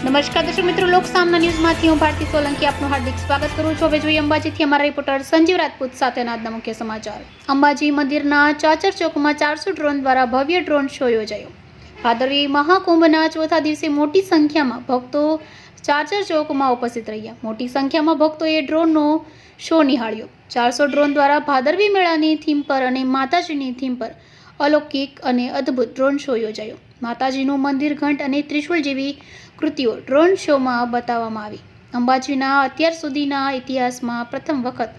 નમસ્કાર દર્શક મિત્રો, લોક સામના ન્યૂઝમાંથી હું ભારતી સોલંકી આપનું હાર્દિક સ્વાગત કરું છું. હવે જોઈએ અંબાજીથી અમારા રિપોર્ટર સંજીવ રાજપૂત સાથેના આજના મુખ્ય સમાચાર. અંબાજી મંદિરના ચાચર ચોકમાં ચારસો ડ્રોન દ્વારા ભવ્ય ડ્રોન શો યોજાયો. ભાદરવી મહાકુંભના ચોથા દિવસે મોટી સંખ્યામાં ભક્તો ચાર્જર ચોકમાં ઉપસ્થિત રહ્યા. મોટી સંખ્યામાં ભક્તોએ ડ્રોનનો શો નિહાળ્યો. ચારસો ડ્રોન દ્વારા ભાદરવી મેળાની થીમ પર અને માતાજીની થીમ પર અલૌકિક અને અદ્ભુત ડ્રોન શો યોજાયો. માતાજીનું મંદિર ઘંટ અને ત્રિશુલ જેવી કૃતિઓ ડ્રોન શોમાં બતાવવામાં આવી. અંબાજીના અત્યાર સુધીના ઇતિહાસમાં પ્રથમ વખત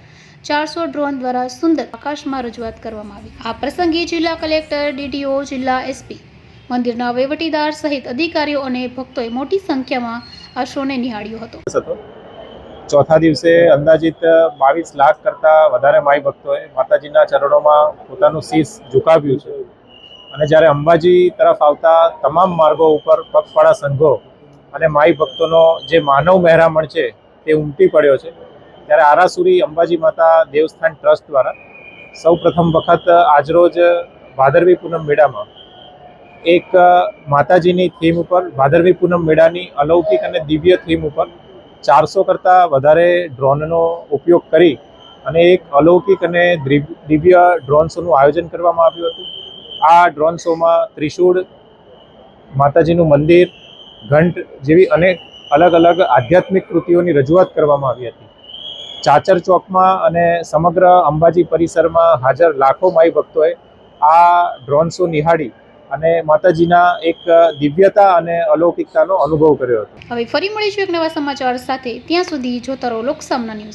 ચારસો ડ્રોન દ્વારા સુંદર આકાશમાં રજૂઆત કરવામાં આવી. આ પ્રસંગે જિલ્લા કલેક્ટર, ડીડીઓ, જિલ્લા એસપી મંદિરના વહીવટીદાર સહિત અધિકારીઓ અને ભક્તોએ મોટી સંખ્યામાં આ શોને નિહાળ્યો હતો. ચોથા દિવસે અંદાજિત બાવીસ લાખ કરતાં વધારે માઈ ભક્તોએ માતાજીના ચરણોમાં પોતાનું શીશ ઝુકાવ્યું છે. અને જ્યારે અંબાજી તરફ આવતા તમામ માર્ગો ઉપર પગપાળા સંઘો અને માઈ ભક્તોનો જે માનવ મહેરામણ છે તે ઉમટી પડ્યો છે. ત્યારે આરાસુરી અંબાજી માતા દેવસ્થાન ટ્રસ્ટ દ્વારા સૌ પ્રથમ વખત આજરોજ ભાદરવી પૂનમ મેળામાં એક માતાજીની થીમ ઉપર, ભાદરવી પૂનમ મેળાની અલૌકિક અને દિવ્ય થીમ ઉપર ચારસો કરતાં વધારે ડ્રોનનો ઉપયોગ કરી અને એક અલૌકિક અને દિવ્ય ડ્રોન શોનું આયોજન કરવામાં આવ્યું હતું. આ ડ્રોન શોમાં ત્રિશૂળ, માતાજીનું મંદિર, ઘંટ જેવી અનેક અલગ અલગ આધ્યાત્મિક કૃતિઓની રજૂઆત કરવામાં આવી હતી. ચાચર ચોકમાં અને સમગ્ર અંબાજી પરિસરમાં હાજર લાખો માઈ ભક્તોએ આ ડ્રોન શો નિહાળી અને માતાજીના એક દિવ્યતા અને અલૌકિકતાનો અનુભવ કર્યો હતો. હવે ફરી મળીશું એક નવા સમાચાર સાથે. ત્યાં સુધી જોતા રહો લોકસામના ન્યૂઝ.